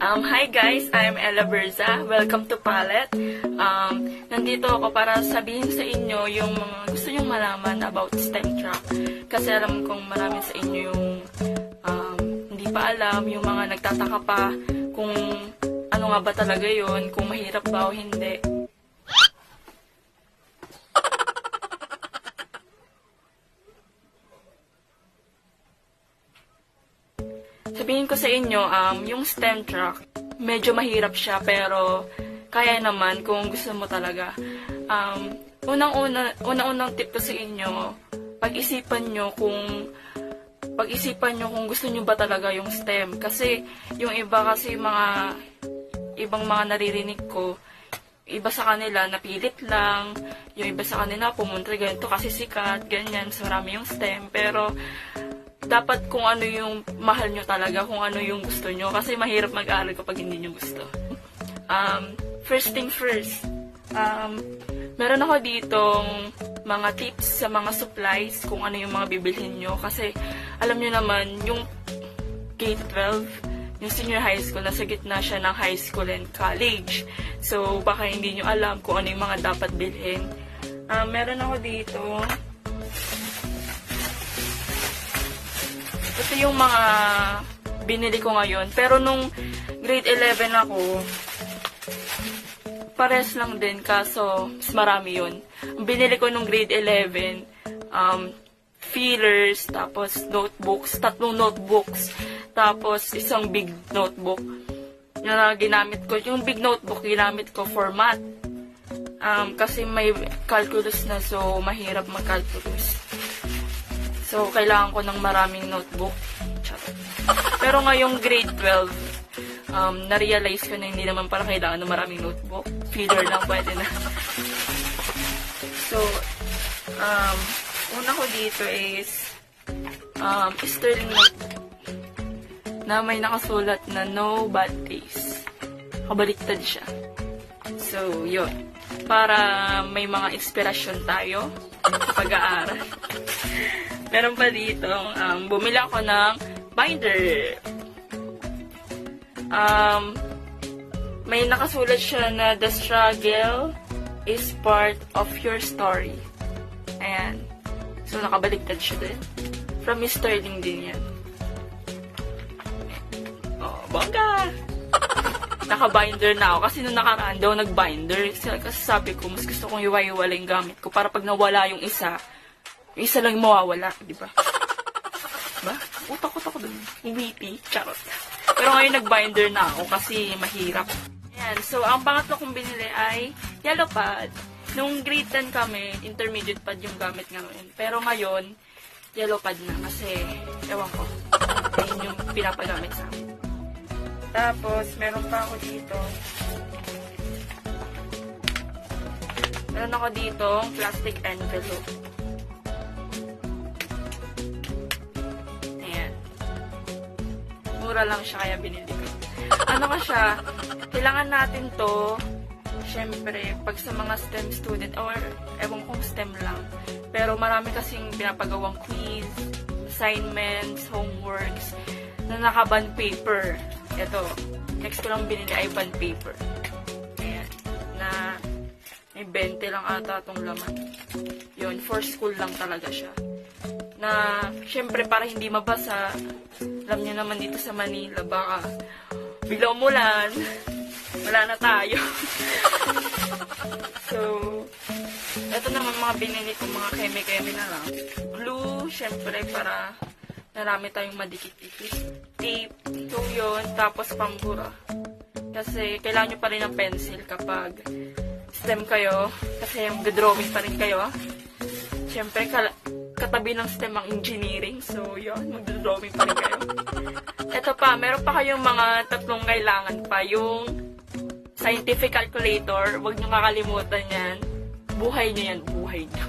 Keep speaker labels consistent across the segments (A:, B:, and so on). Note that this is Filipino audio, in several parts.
A: Um, hi guys, I'm Ella Berza. Welcome to Palette. Um, nandito ako para sabihin sa inyo yung mga gusto nyong malaman about STEM track. Kasi alam kong marami sa inyo yung um, hindi pa alam, yung mga nagtataka pa kung ano nga ba talaga yon kung mahirap ba o hindi. Sabihin ko sa inyo, um, yung STEM track, medyo mahirap siya pero kaya naman kung gusto mo talaga. Um, unang-una, unang-unang tip ko sa inyo, pag-isipan nyo kung pag-isipan nyo kung gusto nyo ba talaga yung STEM. Kasi yung iba kasi mga ibang mga naririnig ko, iba sa kanila napilit lang, yung iba sa kanila pumunta ganito kasi sikat, ganyan, so marami yung STEM. Pero dapat kung ano yung mahal nyo talaga, kung ano yung gusto nyo. Kasi mahirap mag-aaral kapag hindi nyo gusto. Um, first thing first, um, meron ako ditong mga tips sa mga supplies kung ano yung mga bibilhin nyo. Kasi alam nyo naman, yung grade 12, yung senior high school, nasa gitna siya ng high school and college. So, baka hindi nyo alam kung ano yung mga dapat bilhin. Um, meron ako dito, Ito yung mga binili ko ngayon. Pero nung grade 11 ako, pares lang din kaso mas marami yun. Ang binili ko nung grade 11, um, fillers, tapos notebooks, tatlong notebooks, tapos isang big notebook na ginamit ko. Yung big notebook, ginamit ko for math. Um, kasi may calculus na, so mahirap mag-calculus. So, kailangan ko ng maraming notebook. Pero ngayong grade 12, um, na-realize ko na hindi naman pala kailangan ng maraming notebook. Filler lang pwede na. so, um, una ko dito is um, Sterling notebook na may nakasulat na no bad days. Kabaliktad siya. So, yun. Para may mga inspirasyon tayo sa pag-aaral. Meron pa dito, um, bumili ako ng binder. Um, may nakasulat siya na the struggle is part of your story. Ayan. So, nakabaliktad siya din. From Miss Sterling din yan. Oh, bongga! Naka-binder na ako. Kasi nung nakaraan daw nag-binder. Kasi sabi ko, mas gusto kong iwa-iwala yung gamit ko. Para pag nawala yung isa, yung isa lang yung mawawala, di ba? Ba? Utak-utak ko dun. Witty. Charot. Pero ngayon nag-binder na ako kasi mahirap. Ayan. So, ang pangatlo kong binili ay yellow pad. Nung grade 10 kami, intermediate pad yung gamit ngayon. Pero ngayon, yellow pad na kasi, ewan ko, ayun yung pinapagamit sa akin. Tapos, meron pa ako dito. Meron ako dito, plastic envelope. Mura lang siya, kaya binili ko. Ano ka siya, kailangan natin to, syempre, pag sa mga STEM student, or ewan kong STEM lang, pero marami kasing pinapagawang quiz, assignments, homeworks, na naka-bond paper. Ito, next ko lang binili ay bond paper. Ayan, na may 20 lang ata itong laman. Yun, for school lang talaga siya. Na, syempre, para hindi mabasa, alam niyo naman dito sa Manila, baka bigla umulan, wala na tayo. so, ito naman mga binili ko, mga keme-keme na lang. Glue, syempre, para marami tayong madikit-dikit. Tape, so yun, tapos pambura. Kasi kailangan nyo pa rin ng pencil kapag STEM kayo, kasi mag-drawing pa rin kayo. Syempre, kala- katabi ng STEM ang engineering, so yun, mag-drawing pa rin kayo. Ito pa, meron pa kayong mga tatlong kailangan pa. Yung scientific calculator, huwag nyo kakalimutan yan. Buhay nyo yan, buhay nyo.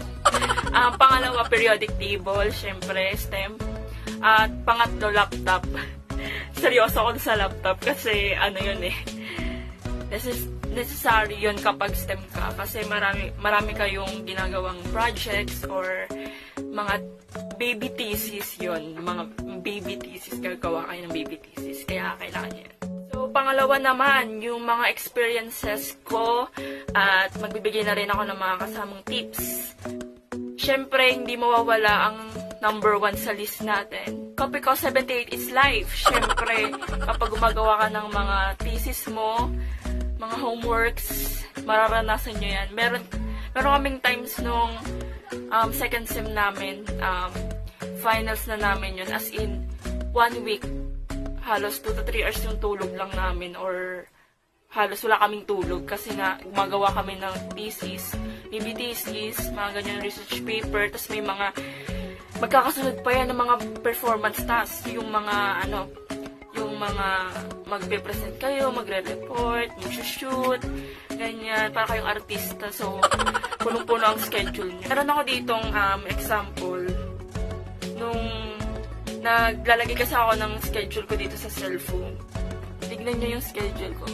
A: Ang pangalawa, periodic table, syempre, STEM. At pangatlo, laptop. Seryoso ako sa laptop kasi ano yun eh. Necess- necessary yun kapag STEM ka kasi marami, marami kayong ginagawang projects or mga baby thesis yun. Mga baby thesis, gagawa kayo ng baby thesis. Kaya kailangan yan. So, pangalawa naman, yung mga experiences ko at magbibigay na rin ako ng mga kasamang tips. Siyempre, hindi mawawala ang number one sa list natin. Ko 78 is life. Siyempre, kapag gumagawa ka ng mga thesis mo, mga homeworks, mararanasan nyo yan. Meron, meron kaming times nung um, second sem namin, um, finals na namin yun. As in, one week, halos 2 to 3 hours yung tulog lang namin or halos wala kaming tulog kasi nga gumagawa kami ng thesis, maybe thesis, mga ganyan research paper, tapos may mga magkakasunod pa yan ng mga performance tasks, yung mga ano, yung mga magpe-present kayo, magre-report, mag-shoot, ganyan, para kayong artista. So, punong-puno ang schedule niyo. Meron ako ditong um, example nung naglalagay kasi ako ng schedule ko dito sa cellphone. Tignan niyo yung schedule ko.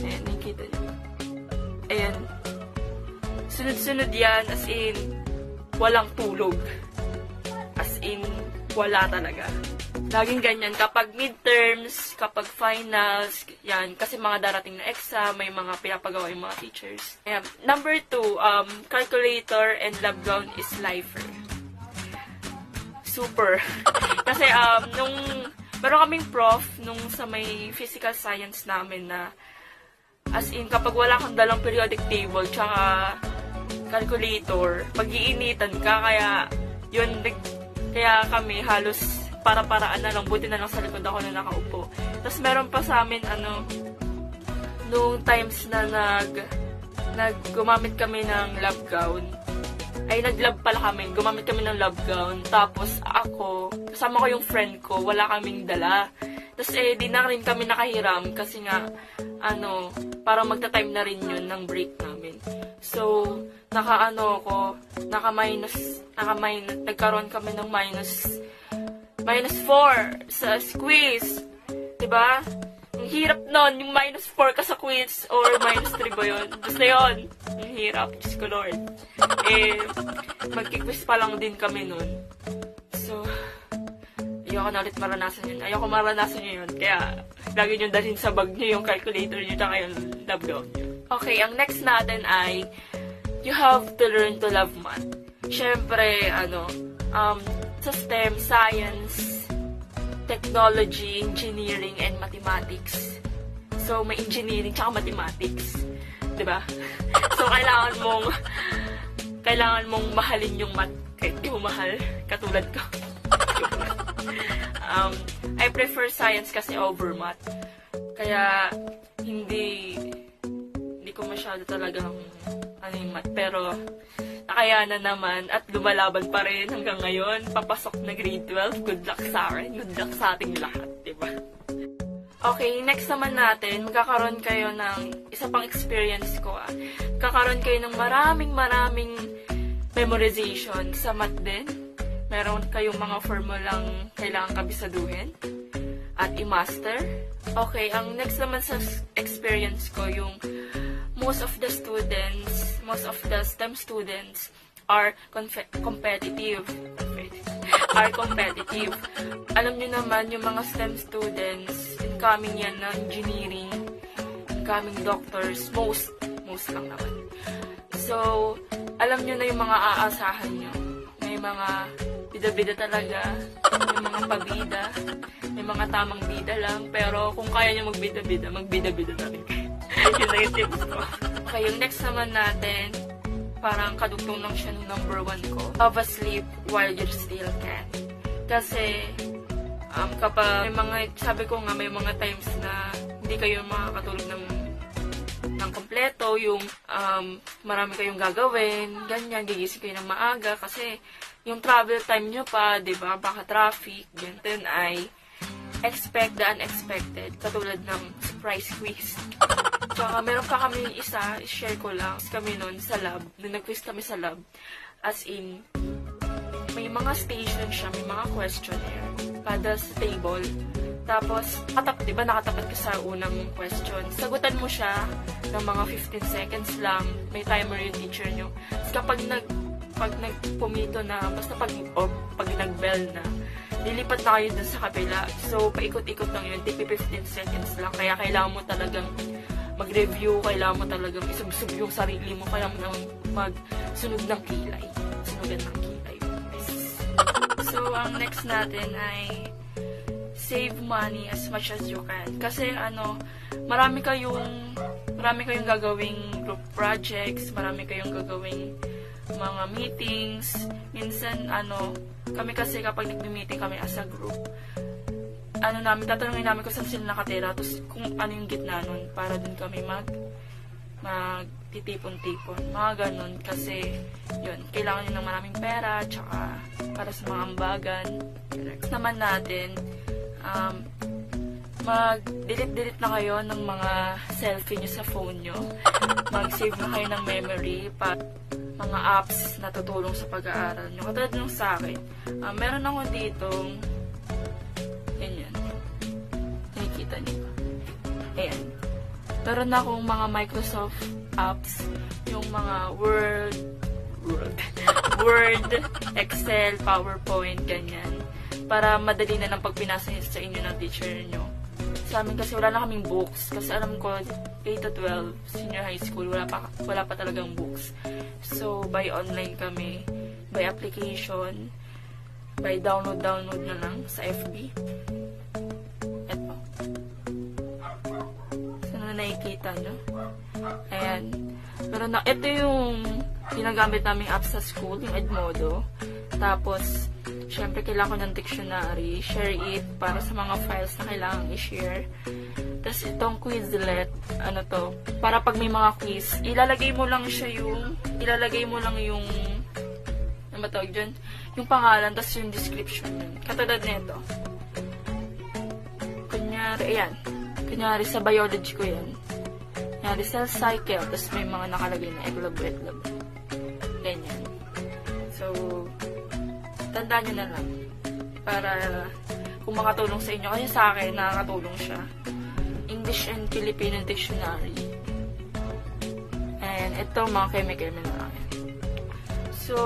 A: Ayan, nakikita niyo. Ayan. Sunod-sunod yan, as in, walang tulog. As in, wala talaga. Laging ganyan. Kapag midterms, kapag finals, yan. Kasi mga darating na exam, may mga pinapagawa yung mga teachers. Ayan. Number two, um, calculator and lab gown is lifer. Super. Kasi um, nung, meron kaming prof nung sa may physical science namin na as in, kapag wala kang dalang periodic table, tsaka calculator, mag-iinitan ka, kaya yun, kaya kami halos para-paraan na lang, buti na lang sa likod ako na nakaupo. Tapos meron pa sa amin, ano, nung times na nag, nag gumamit kami ng lab gown, ay nag-lab pala kami, gumamit kami ng lab gown, tapos ako, kasama ko yung friend ko, wala kaming dala. Tapos eh, di na rin kami nakahiram kasi nga, ano, parang magta-time na rin yun ng break namin. So, naka-ano ko, naka-minus, naka-minus, nagkaroon kami ng minus, minus 4 sa quiz. 'Di ba? Ang hirap nun, yung minus 4 ka sa quiz or minus 3 ba yun? Basta yun. Ang hirap, Diyos ko Lord. Eh, magkiquiz pa lang din kami nun. So, ayoko na ulit maranasan yun. Ayoko maranasan yun yun. Kaya, lagi nyo dalhin sa bag nyo yung calculator nyo tsaka yung gown nyo. Okay, ang next natin ay you have to learn to love math. Siyempre, ano, um, sa STEM, science, technology, engineering, and mathematics. So, may engineering tsaka mathematics. ba? so, kailangan mong kailangan mong mahalin yung math kahit di mo mahal. Katulad ko. um, I prefer science kasi over math. Kaya, hindi hindi ko masyado talagang ano yung math. Pero, nakayanan naman at lumalaban pa rin hanggang ngayon. Papasok na grade 12. Good luck sa akin. Good luck sa ating lahat. Diba? Okay, next naman natin, magkakaroon kayo ng isa pang experience ko ah. Kakaroon kayo ng maraming maraming memorization sa math din. Meron kayong mga formulang kailangan kabisaduhin at i-master. Okay, ang next naman sa experience ko, yung most of the students, most of the STEM students are competitive. are competitive. Alam niyo naman, yung mga STEM students, incoming yan na engineering, incoming doctors, most, most lang naman. So, alam niyo na yung mga aasahan niyo. May mga bida-bida talaga, may mga pabida, may mga tamang bida lang, pero kung kaya niyo magbida-bida, magbida-bida na. Yun na yung tips ko. Okay, yung next naman natin, parang kadugtong lang siya ng number one ko. Have a sleep while you still can. Kasi, um, kapag may mga, sabi ko nga, may mga times na hindi kayo makakatulog ng ng kompleto, yung um, marami kayong gagawin, ganyan, gigising kayo ng maaga kasi yung travel time nyo pa, di ba, baka traffic, ganyan ay expect the unexpected, katulad ng surprise quiz. Tsaka meron pa kami isa, share ko lang, kami nun sa lab, nung nag-quiz kami sa lab, as in, may mga station siya, may mga questionnaire, kada table. Tapos, nakatap, di ba nakatapat ka sa unang question, sagutan mo siya ng mga 15 seconds lang, may timer yung teacher nyo. Tapos kapag nag, pag nagpumito na, basta pag, o pag nag-bell na, lilipat na kayo dun sa kabila. So, paikot-ikot lang yun. Tipi 15 seconds lang. Kaya kailangan mo talagang mag-review. Kailangan mo talagang isubsub yung sarili mo. Kailangan mo magsunog ng kilay. Sunugan ng kilay. So, ang next natin ay save money as much as you can. Kasi ano, marami kayong marami kayong gagawing group projects, marami kayong gagawing mga meetings. Minsan ano, kami kasi kapag nagme-meeting kami as a group, ano namin, tatanungin namin kung saan sila nakatira, tapos kung ano yung gitna nun, para dun kami mag magtitipon-tipon. Mga ganun. Kasi, yun, kailangan nyo ng maraming pera, tsaka para sa mga ambagan. Next naman natin, um, mag-delete-delete na kayo ng mga selfie nyo sa phone nyo. Mag-save na kayo ng memory pa mga apps na tutulong sa pag-aaral nyo. Katulad nung sa akin, um, meron ako ditong Meron na akong mga Microsoft apps, yung mga Word, Word, Word, Excel, PowerPoint, ganyan. Para madali na lang pag pinasa niyo sa inyo ng teacher nyo. Sa amin kasi wala na kaming books. Kasi alam ko, 8 to 12, senior high school, wala pa, wala pa talagang books. So, by online kami, by application, by download-download na lang sa FB. Nakikita nyo? Ayan. Pero na, ito yung ginagamit naming app sa school, yung Edmodo. Tapos, syempre kailangan ko ng dictionary, share it para sa mga files na kailangan i-share. Tapos itong Quizlet, ano to, para pag may mga quiz, ilalagay mo lang siya yung, ilalagay mo lang yung, ano ba tawag dyan? Yung pangalan, tapos yung description. Katulad nito. Kunyari, ayan. Kunyari sa biology ko yan. Kunyari cell cycle, tapos may mga nakalagay na eglab. Ganyan. So, tandaan nyo na lang. Para kung makatulong sa inyo. Kasi sa akin, nakakatulong siya. English and Filipino Dictionary. And ito, mga na lang yan. So,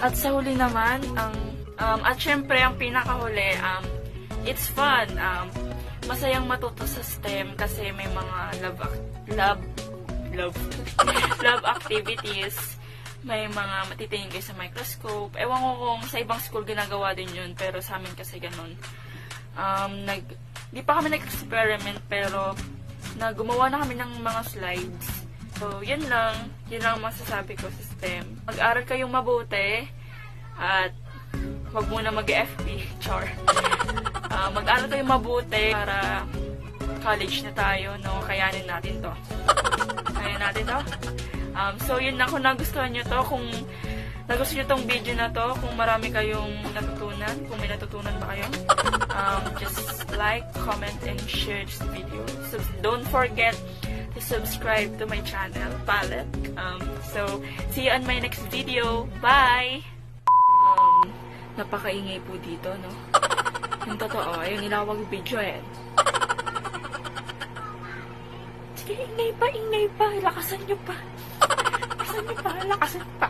A: at sa huli naman, ang, um, at syempre, ang pinakahuli, um, it's fun. Um, masayang matuto sa STEM kasi may mga love, love, love, love activities may mga matitingin kayo sa microscope. Ewan ko kung sa ibang school ginagawa din yun, pero sa amin kasi ganun. Um, nag, di pa kami nag-experiment, pero na gumawa na kami ng mga slides. So, yun lang. Yun lang ang masasabi ko sa STEM. Mag-aral kayong mabuti at wag muna mag-FB. Char. Ah, mag-aral kayong mabuti para college na tayo, no? Kayanin natin to. Kayanin natin to. Um, so, yun na kung nagustuhan nyo to, kung nagustuhan nyo tong video na to, kung marami kayong natutunan, kung may natutunan ba kayo, um, just like, comment, and share this video. So, don't forget to subscribe to my channel, Palette. Um, so, see you on my next video. Bye! Um, napakaingay po dito, no? Yung totoo, yung inawag video, eh. Sige, ingay pa, ingay pa. Lakasan nyo pa. Lakasan nyo pa, lakasan pa.